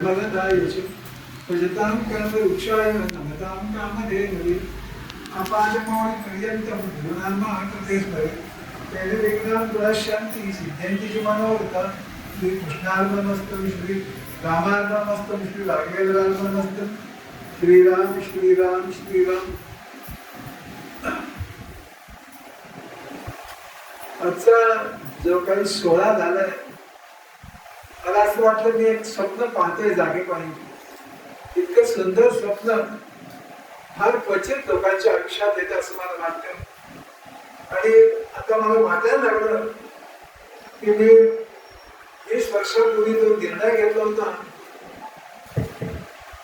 फलदायिषु भजतां म्हणजे कर्मवृक्षाय नमतां कामधेनुवे अपादमौलिपर्यन्तं गुरुनामा कृते स्मरे तेन विघ्नां पुनश्यन्ति सिद्ध्यन्ति च मनोरथा श्रीकृष्णार्पणमस्तु श्री रामार्पणमस्तु श्री राघवेंद्रार्पणमस्तु श्रीराम श्रीराम श्रीराम आजचा जो काही सोहळा झालाय मला असं वाटलं मी एक स्वप्न पाहतोय जागेपणी इतकं सुंदर स्वप्न फार क्वचित लोकांच्या आयुष्यात येतं असं मला वाटतं. आणि आता मला वाटायला लागलं की मी वीस वर्षापूर्वी जो निर्णय घेतला होता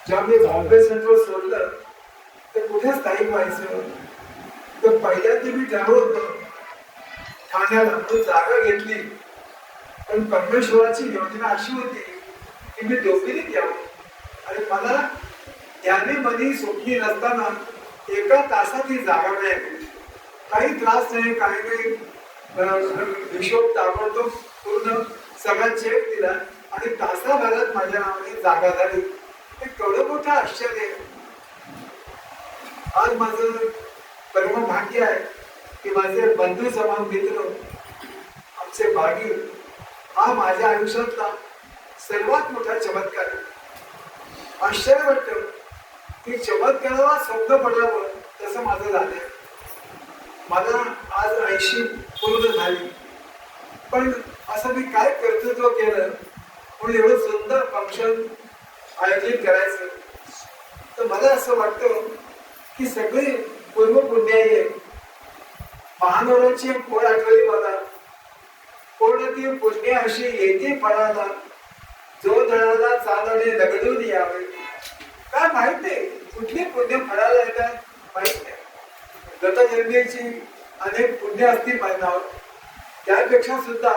जेव्हा मी बॉम्बे सेंटर सोडलं तर कुठे स्थायिक व्हायचं? तर पहिल्यांदा मी ठरवलं होतं ठाण्याला जागा घेतली पण परमेश्वराची योजना अशी होती की मी डोंबिवलीत यावं आणि मला त्याने मधी सुटली नसताना एका तासात ही जागा मिळाली. काही त्रास नाही काही नाही. हिशोब ताबडतोब पूर्ण सगळा चेक दिला आणि तासाभरात माझ्या नावाने जागा झाली. हे केवढं मोठं आश्चर्य आज माझं परम भाग्य आहे की माझे बंधू समान मित्र आमचे भागी हा माझ्या आयुष्यातला सर्वात मोठा चमत्कार. आहे आश्चर्य वाटतं की चमत्काराला शब्द पडल्यावर तसं माझं झालंय. मला आज ऐंशी पूर्ण झाली. पण असं मी काय कर्तृत्व केलं? म्हणून एवढं सुंदर फंक्शन आयोजित करायचं. तर मला असं वाटतं की सगळी पूर्व पुण्याई आहे महानवराची एक पोळ आठवली मला. ती पुण्य अशी येते फळाला जो दळाला चालवले दगडून यावे. काय माहीत नाही कुठली पुण्य फळाला येतात? माहीत नाही. गतजन्मेची अनेक पुण्य असतील माझ्या त्यापेक्षा सुद्धा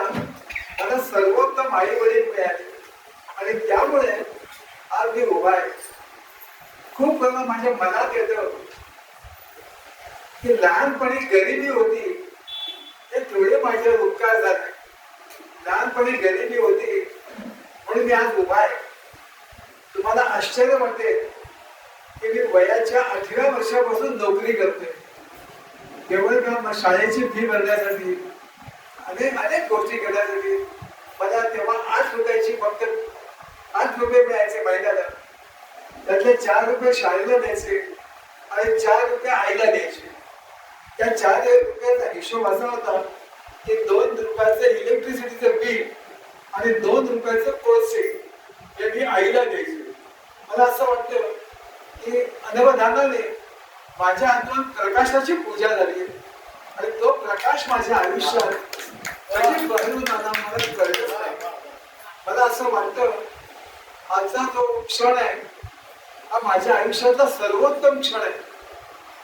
मला सर्वोत्तम आई वडील मिळाले. आणि त्यामुळे आज मी उभा आहे. खूप वेळा माझ्या मनात येतं की लहानपणी गरिबी होती. ते थोडे माझे उपकार झाले. लहानपणी गरिबी होती. म्हणून मी आज उभा आहे. तुम्हाला आश्चर्य वाटते की मी वयाच्या आठव्या वर्षापासून नोकरी करतोय. केवळ का शाळेची फी भरण्यासाठी? अनेक अनेक गोष्टी करण्यासाठी. मला तेव्हा आठ रुपयाची फक्त आठ रुपये मिळायचे महिन्याला. त्यातले चार रुपये शाळेला द्यायचे आणि चार रुपये आईला द्यायचे. त्या चार रुपयाचा हिशोब असा होता की दोन रुपयाचं इलेक्ट्रिसिटीचं बिल आणि दोन रुपयाचं कोर्से हे मी आईला द्यायचे. मला असं वाटतं की अनवधानाने माझ्या अंतरात प्रकाशाची पूजा झाली आणि तो प्रकाश माझ्या आयुष्यात कधी बदलून मला कळतच नाही मला असं वाटतं आजचा जो क्षण आहे हा माझ्या आयुष्यातला सर्वोत्तम क्षण आहे.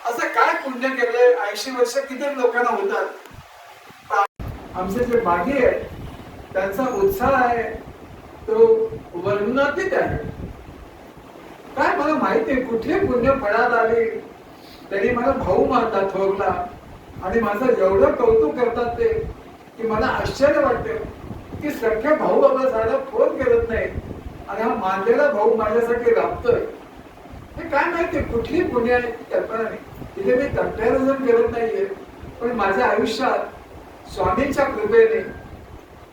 असं काय पुण्य केलंय? ऐंशी वर्ष किती लोकांना होतात? आमचे जे मागे आहेत त्यांचा उत्साह आहे तो वर्णनातीत आहे. काय मला माहिती आहे कुठली पुण्य फळात आली तरी मला भाऊ मानतात थोरला. आणि माझं एवढं कौतुक करतात ते की मला आश्चर्य वाटते की सख्या भाऊ बाबा साधा फोन करत नाही. आणि हा मानलेला भाऊ माझ्यासाठी राबतोय. हे काय माहिती कुठली पुण्य आहे? कल्पना नाही. तिथे मी कंपॅरिझन करत नाहीये. पण माझ्या आयुष्यात स्वामींच्या कृपेने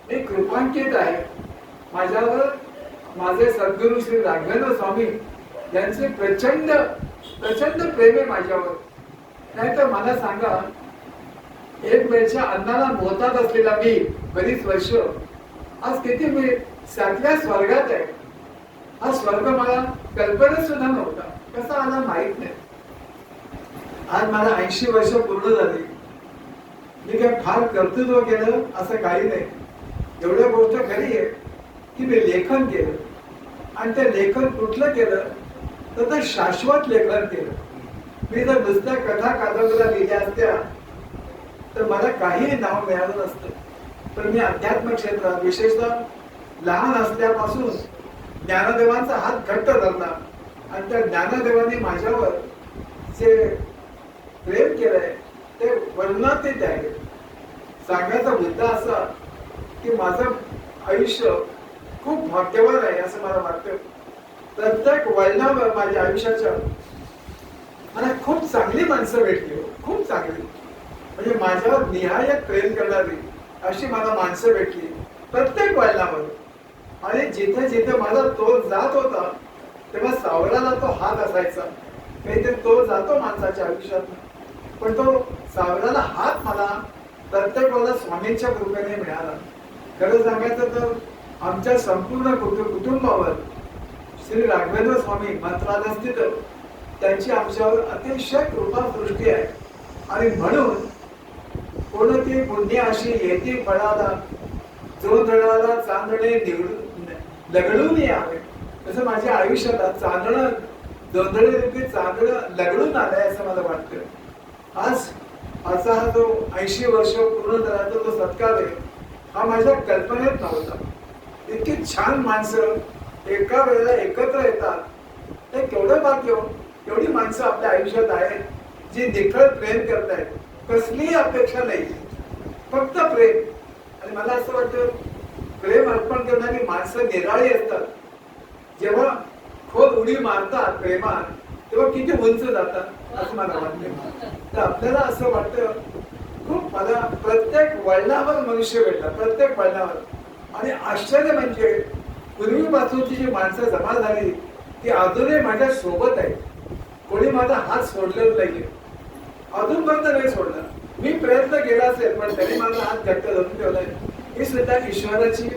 मी कृपांकित आहे. माझ्यावर माझे सद्गुरू श्री राघवेंद्र स्वामी यांचे प्रचंड प्रचंड प्रेम आहे माझ्यावर. नाहीतर मला सांगा एक वेळच्या अन्नाला मोहतात असलेला मी बरीच वर्ष आज किती मी सातव्या स्वर्गात आहे. हा स्वर्ग मला कल्पना सुद्धा नव्हता. कसा आला माहीत नाही. आज मला ऐंशी वर्ष पूर्ण झाली. मी काय फार कर्तृत्व केलं असं काही नाही. एवढ्या गोष्ट खरी आहे की मी लेखन केलं. आणि ते लेखन कुठलं केलं? तर ते शाश्वत लेखन केलं. मी जर नुसत्या कथा कादंबऱ्या लिहिल्या असत्या तर मला काहीही नाव मिळालं नसतं. पण मी अध्यात्म क्षेत्रात विशेषतः लहान असल्यापासून ज्ञानदेवांचा हात घट्ट धरला. आणि त्या ज्ञानदेवांनी माझ्यावर जे प्रेम केलंय ते वर्णनातीत आहे सांगायचा मुद्दा असा की माझं आयुष्य खूप भाग्यवान आहे असं मला वाटतं. प्रत्येक वळणावर माझ्या आयुष्याच्या मला खूप चांगली माणसं भेटली हो. खूप चांगली. म्हणजे माझ्यावर निहाय प्रेम करणारी अशी मला माणसं भेटली प्रत्येक वळणावर. आणि जिथे जिथे माझा तो जात होता तेव्हा सावराला तो हात असायचा. काहीतरी तो जातो माणसाच्या आयुष्यात. पण तो सावराला हात मला प्रत्येक मला स्वामींच्या कृपेने मिळाला. खरं सांगायचं तर आमच्या संपूर्ण कुटुंबावर श्री राघवेंद्र स्वामी मंत्रालयस्थित त्यांची आमच्यावर अतिशय कृपा दृष्टी आहे. आणि म्हणून कोणती पुण्य अशी येते फळाला जो दळाला चांदणे निवडून लगडून यावे. तसं माझ्या आयुष्याला चांदणं जोंधळे रूपी चांदणं लगडून आलंय असं मला वाटतं. आज असा हा जो ऐंशी वर्ष पूर्ण झाल्याचा जो सत्कार आहे हा माझ्या कल्पनेत नव्हता. इतकी छान माणसं एका वेळेला एकत्र येतात. हे केवढं भाग्य हो. एवढी माणसं आपल्या आयुष्यात आहेत जी निखळ प्रेम करतायत. कसलीही अपेक्षा नाही फक्त प्रेम. आणि मला असं वाटतं प्रेम अर्पण करणारी माणसं निराळी असतात. जेव्हा खोल उडी मारतात प्रेमात तेव्हा किती उंच जातात. असं मला वाटतं. तर आपल्याला असं वाटतं खूप मला प्रत्येक वळणावर मनुष्य भेटला प्रत्येक वळणावर. आणि आश्चर्य म्हणजे पूर्वीपासूनची जी माणसं जमा झाली ती अजूनही माझ्या सोबत आहे कोणी माझा हात सोडलेला नाहीये. अजूनपर्यंत नाही सोडला. मी प्रयत्न केला असेल पण तरी माझा हात घट्ट धरून ठेवलाय. ही सुद्धा ईश्वराची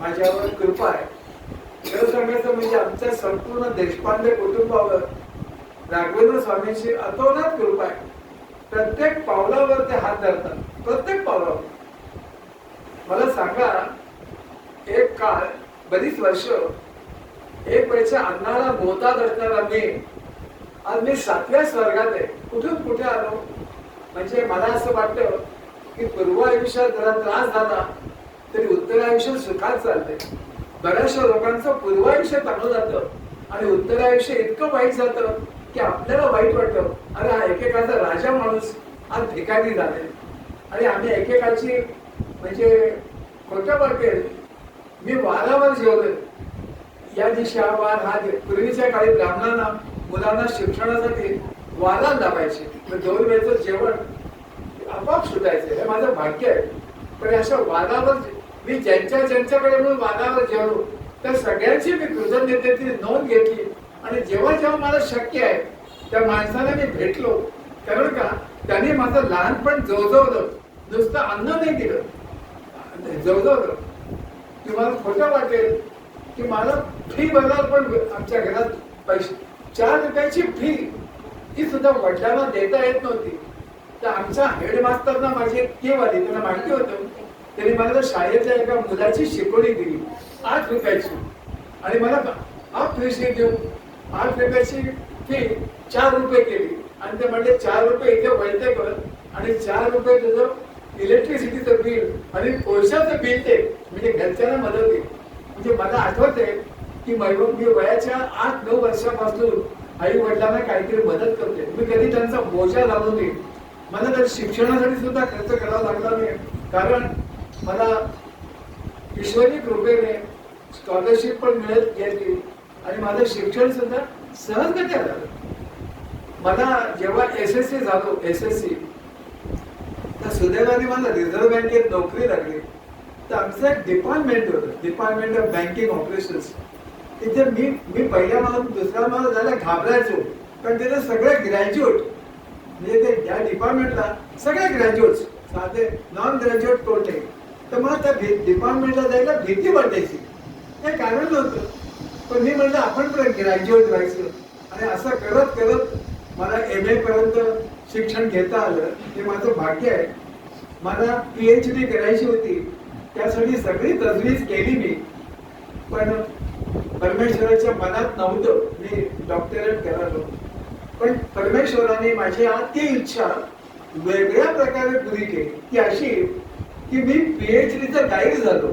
माझ्यावर कृपा आहे. खरं सांगायचं म्हणजे आमच्या संपूर्ण देशपांडे कुटुंबावर राघवेंद्र स्वामींची अतोनात कृपा आहे. प्रत्येक पावलावर ते हात धरतात. प्रत्येक पावलावर. मला सांगा एक काळ बरीच वर्ष एक पैसे अन्नाला मोताद असणारा मी आज मी सातव्या स्वर्गात आहे. कुठून कुठे आलो? म्हणजे मला असं वाटतं की पूर्व आयुष्यात जरा त्रास झाला तरी उत्तर आयुष्य सुखात चालते बऱ्याचशा लोकांचं पूर्व आयुष्य चांगलं जातं आणि उत्तर आयुष्य इतकं वाईट जातं की आपल्याला वाईट वाटतं. अरे हा एकेकाचा राजा माणूस आज भिकारी झाले आणि आम्ही एकेकाची म्हणजे खोटं वाटेल मी वारावर जेवलोय. या दिवशी हा वार हा पूर्वीच्या काळी ब्राह्मणांना मुलांना शिक्षणासाठी वारा लावायचे मग दोन वेळचं जेवण आपोआप सुटायचे. हे माझं भाग्य आहे. पण अशा वादावर मी ज्यांच्या ज्यांच्याकडे म्हणून वादावर जेवलो त्या सगळ्यांची मी कृतज्ञतेची नोंद घेतली. आणि जेव्हा जेव्हा मला शक्य आहे त्या माणसाला मी भेटलो. कारण का? त्याने माझं लहानपण जवजवलं नुसतं अन्न नाही दिलं. जवजवलं की मला खोटं वाटेल की मला फी भरणार पण आमच्या घरात पैसे चार रुपयाची फी ही सुद्धा वडिलांना देता येत नव्हती. तर आमच्या हेडमास्टरना माझी एक केव आली. त्यांना माहिती होतं. त्यांनी मला शाळेतल्या एका मुलाची शिकवणी दिली. आठ रुपयाची. आणि मला हा फी देऊन आठ रुपयाची फी चार रुपये केली. आणि ते म्हणजे चार रुपये इथे वैद्य कर. आणि चार रुपये तुझं इलेक्ट्रिसिटीचं बिल आणि कोळशाचं बिल ते म्हणजे घरच्यांना मदत येईल म्हणजे मला आठवत आहे की मैव- मी वयाच्या आठ नऊ वर्षापासून आई वडिलांना काहीतरी मदत करते. मी कधी त्यांचा बोजा लावली मला तर शिक्षणासाठी सुद्धा खर्च करावा लागला नाही. कारण मला ईश्वरी कृपेने स्कॉलरशिप पण मिळत गेली. आणि माझं शिक्षण सुद्धा सहजगत्या झालं मला जेव्हा एस एस सी झालो एस एस सी तर सुदैवाने मला रिझर्व्ह बँकेत नोकरी लागली. तर आमचं एक डिपार्टमेंट होतं डिपार्टमेंट ऑफ बँकिंग ऑपरेशन्स तिथे मी मी पहिल्या मला दुसऱ्या मला जायला घाबरायचो. कारण तिथे सगळे ग्रॅज्युएट म्हणजे ते त्या डिपार्टमेंटला सगळे ग्रॅज्युएट्स साधे नॉन ग्रॅज्युएट कोण नाही. तर मला त्या डिपार्टमेंटला जायला भीती वाटायची. हे कारण नव्हतं. पण मी म्हणलं आपण पण ग्रॅज्युएट व्हायचं आणि असं करत करत मला एम ए पर्यंत शिक्षण घेता आलं. हे माझं भाग्य आहे. मला पी एच डी करायची होती. त्यासाठी सगळी तजवीज केली मी. पण परमेश्वराच्या मनात नव्हतं मी डॉक्टरेट करायलो पण परमेश्वराने माझी आती इच्छा वेगळ्या प्रकारे पुरी केली. ती अशी की मी पीएच डीचं गाईड झालो.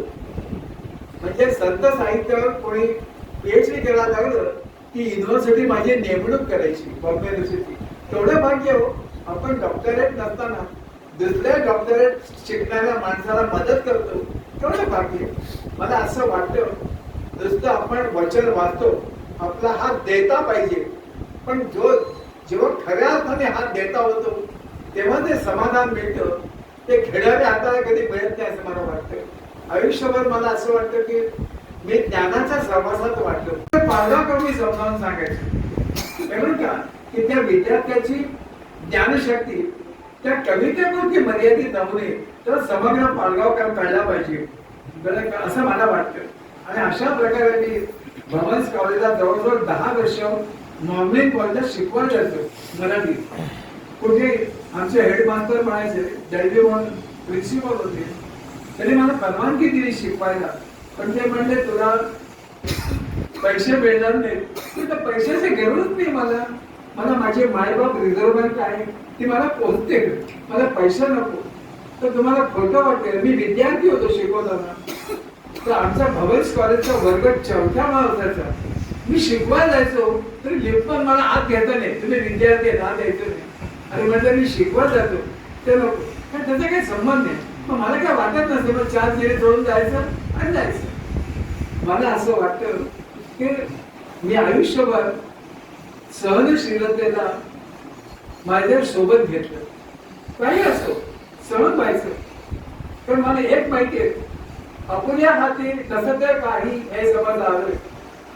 म्हणजे संत साहित्यावर कोणी पीएचडी करायला लागलं की युनिव्हर्सिटी माझी नेमणूक करायची बॉम्बे युनिव्हर्सिटी तेवढं भाग्य हो. आपण डॉक्टरेट नसताना दुसऱ्या डॉक्टरेट शिकणाऱ्या माणसाला मदत करतो. तेवढं भाग्य मला असं वाटतं नुसतं आपण वचन वाचतो आपला हात देता पाहिजे. पण जो जेव्हा खऱ्या अर्थाने हात देता होतो तेव्हा ते समाधान मिळतं. ते खेळाव्या हाताला कधी मिळत नाही असं मला वाटतं. आयुष्यभर मला असं वाटतं की म्हणजे मी ज्ञानाच्या सहवासात वाटलो पालकाकडून मी समजावून सांगायचं. म्हणून का? की त्या विद्यार्थ्याची ज्ञानशक्ती त्या कवितेपुरती मर्यादित नमुने तर समग्र पालगावकर कळला पाहिजे. असं मला वाटतं. आणि अशा प्रकारे मी भवन्स कॉलेजला जवळजवळ दहा वर्ष नॉर्मलिन कॉलेजात शिकवायला जातो मराठी. कुठे आमचे हेडमास्टर म्हणायचे जयदेव म्हणून प्रिन्सिपल होते. त्यांनी मला परवानगी दिली शिकवायला. पण ते म्हणले तुला पैसे मिळणार नाही तर पैशाची गरज नाही मला. मला माझे मायबाप रिझर्व्ह बँक आहे. ती मला पोहोचते मला पैसा नको. तर तुम्हाला खोटं वाटेल मी विद्यार्थी होतो शिकवताना. तर आमचा भवन कॉलेजचा वर्ग चौथ्या माणसाचा मी शिकवायला जायचो तरी लिफ्ट पण मला आत घेता नाही. तुम्ही विद्यार्थी आहेत आत यायचं नाही. आणि म्हणजे मी शिकवत जातो. ते नको. त्याचा काही संबंध नाही. मला काय वाटत नसतं मग चार जिरे जोडून जायचं आणि जायचं. मला असं वाटतं की मी आयुष्यभर सहनशीलतेला माझ्या सोबत घेतलं. काही असो सहन व्हायचं. पण मला एक माहिती आहे अपुऱ्या हाती तसं तर काही हे समज आलं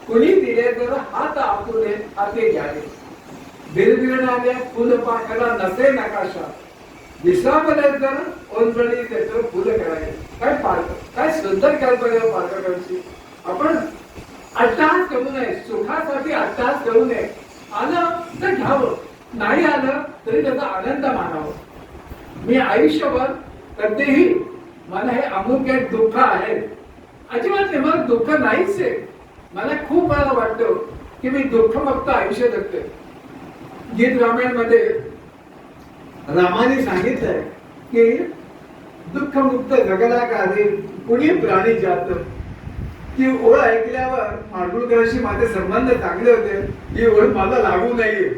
कुणी दिले तर हात आपुले हाती घ्यावे. बिरबिरणाऱ्या फुल पाखरा नसे नकाशा. विसावले ओनपणी त्याचं फुलं करावे काय पालक काय सुंदर कल्पना पालकांची आपण अट्टास करू नये सुखासाठी अट्टास करू नये. आलं तर घ्यावं. नाही आलं तरी त्याचा आनंद मानावं. मी आयुष्यभर कधीही मला हे अमुक एक दुःख आहे. अजिबात नाही मला दुःख नाहीच आहे. मला खूप मला वाटतं की मी दुःखमुक्त आयुष्य जगते गीत रामायणमध्ये मध्ये रामाने सांगितलंय की दुःखमुक्त जगला का कुणी प्राणी जात ती ओळ ऐकल्यावर माडगुळकरांशी माझे संबंध चांगले होते. ही ओळ मला लागू नाहीये.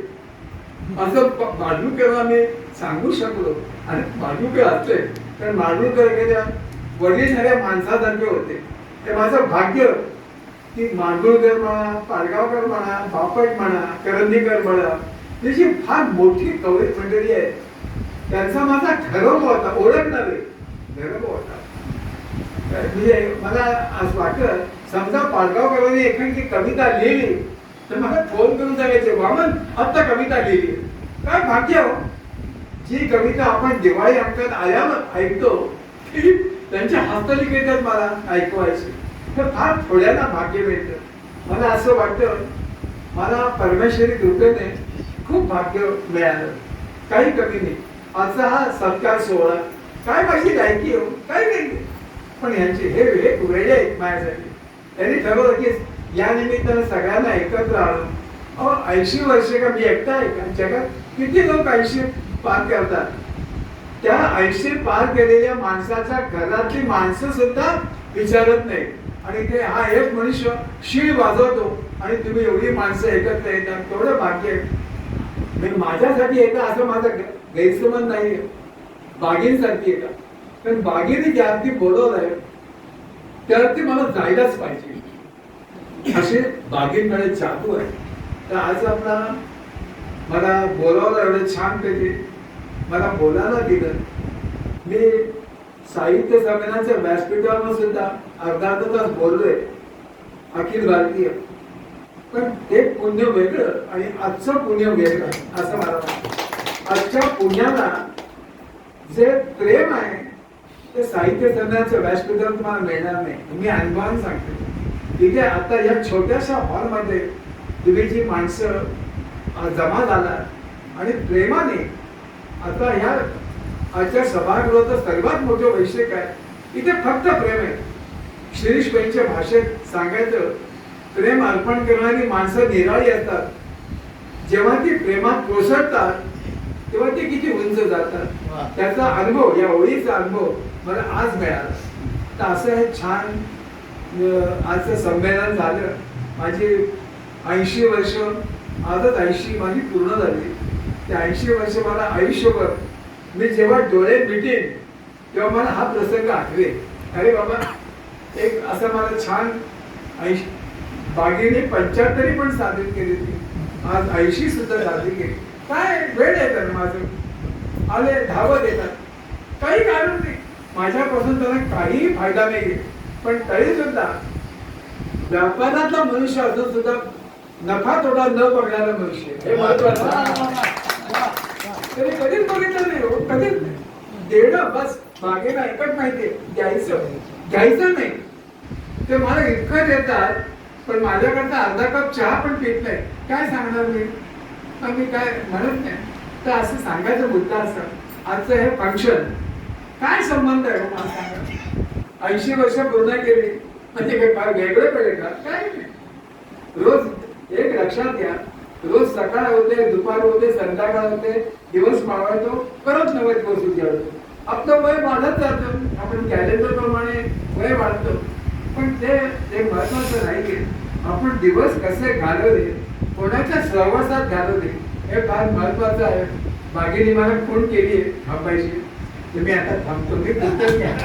असं प- माडगुळकरांना मी सांगू शकलो. आणि माडगुळकर असले कारण माडगुळकर एखाद्या वडील झाल्या माणसासारखे होते. ते माझं भाग्य. की माडगुळकर म्हणा पाडगावकर म्हणा बापट म्हणा करंदीकर म्हणा त्याची फार मोठी कवयित मंडळी आहे त्यांचा माझा ठरव होता ओळख नव्हे. ठरव होता. म्हणजे मला असं वाटतं समजा पाडगावकरांनी एखादी कविता लिहिली तर मला फोन करून सांगायचे वामन आत्ता कविता लिहिली. काय भाग्य हो. जी कविता आपण दिवाळी अंकात आल्यावर ऐकतो ती त्यांच्या हस्तलिखितात मला ऐकवायची. तर फार थोड्यांना भाग्य मिळतं मला असं वाटतं मला परमेश्वरी कृपेने खूप भाग्य मिळालं. काही कमी नाही. आजचा हा सत्कार सोहळा. काय माझी लायकी हो काय नाही पण यांचे हे विवेक वेळे आहेत माझ्यासाठी. त्यांनी ठरवलं की या निमित्तानं सगळ्यांना एकत्र आणून अहो ऐंशी वर्ष का मी एकटा आहे? का जगात किती लोक ऐंशी पार करतात? त्या ऐंशी पार केलेल्या माणसाच्या घरातली माणसं सुद्धा विचारत नाही. आणि ते हा एक मनुष्य शीळ वाजवतो आणि तुम्ही एवढी माणसं एकत्र येतात तेवढं भाग्य आहे. माझ्यासाठी येतं असं माझं गैरसमज नाही. बागेसारखी आहे का? पण बागेने ज्या अर्थी बोलवलंय त्या अर्थी मला जायलाच पाहिजे. असे बागेंकडे जादू आहे. तर आज आपला मला बोलावलं एवढं छान पैकी. मला बोलायला दिलं. मी साहित्य संमेलनाच्या व्यासपीठावर सुद्धा अर्धा अर्धा तास बोललोय. अखिल भारतीय. पण ते पुण्य वेगळं आणि आजचं पुण्य वेगळं असं मला वाटतं. आजच्या पुण्याला जे प्रेम आहे ते साहित्य संमेलनाच्या व्यासपीठावर तुम्हाला मिळणार नाही. मी अनुभवान सांगते. तिथे आता या छोट्याशा हॉलमध्ये तुम्ही जी माणसं जमा झाला आणि प्रेमाने आता ह्या आजच्या सभागृहाचं सर्वात मोठं वैशिष्ट्य आहे इथे फक्त प्रेम आहे. शिरीष बाईंच्या भाषेत सांगायचं प्रेम अर्पण करणारी माणसं निराळी असतात. जेव्हा ती प्रेमात कोसळतात तेव्हा ते किती उंच. जातात. त्याचा अनुभव या ओळीचा अनुभव मला आज मिळाला. तर असं हे छान आजचं संमेलन झालं. माझी ऐंशी वर्ष आजच ऐंशी माझी पूर्ण झाली. त्या ऐंशी वर्ष मला आयुष्यभर मी जेव्हा डोळे मिटेन तेव्हा मला हा प्रसंग आठवेल. अरे बाबा एक असं मला छान ऐंशी बागेने पंच्याहत्तरी पण साधित केली ती आज ऐंशी सुद्धा साधित केली. काय वेळ येतात माझं? आले धावत येतात. काही कारण नाही. माझ्यापासून त्यांना काही फायदा नाही पण तरी सुद्धा व्यापारातला मनुष्य असून सुद्धा नफा तोटा न बघणारा मनुष्य हे महत्वाचं. तरी कधीच बघितलं नाही हो. कधीच नाही. देणं बस. मागेला एकच माहितीये घ्यायचं. घ्यायचं नाही. ते मला इतकं देतात पण माझ्याकडचा अर्धा कप चहा पण पित नाही. काय सांगणार मी? पण मी काय म्हणत नाही. तर असं सांगायचा मुद्दा असा. आजचं हे फंक्शन काय संबंध आहे हो मला सांगा ऐंशी वर्ष पूर्ण केली. म्हणजे काय फार वेगळं पडेल का? काय नाही. रोज एक लक्षात घ्या. रोज सकाळ होते दुपार होते संध्याकाळ होते दिवस मावळतो परत नव्वद दिवस उजाडतो. आपलं वय वाढत जातं. आपण कॅलेंडर प्रमाणे वय वाढतो. पण ते ते महत्वाचं नाही आपण दिवस कसे घालवले कोणाच्या सहवासात घालवले हे फार महत्वाचं आहे. बागेने मला फोन केली आहे थांबायची. तुम्ही आता थांबतो मी पुस्तक घ्या.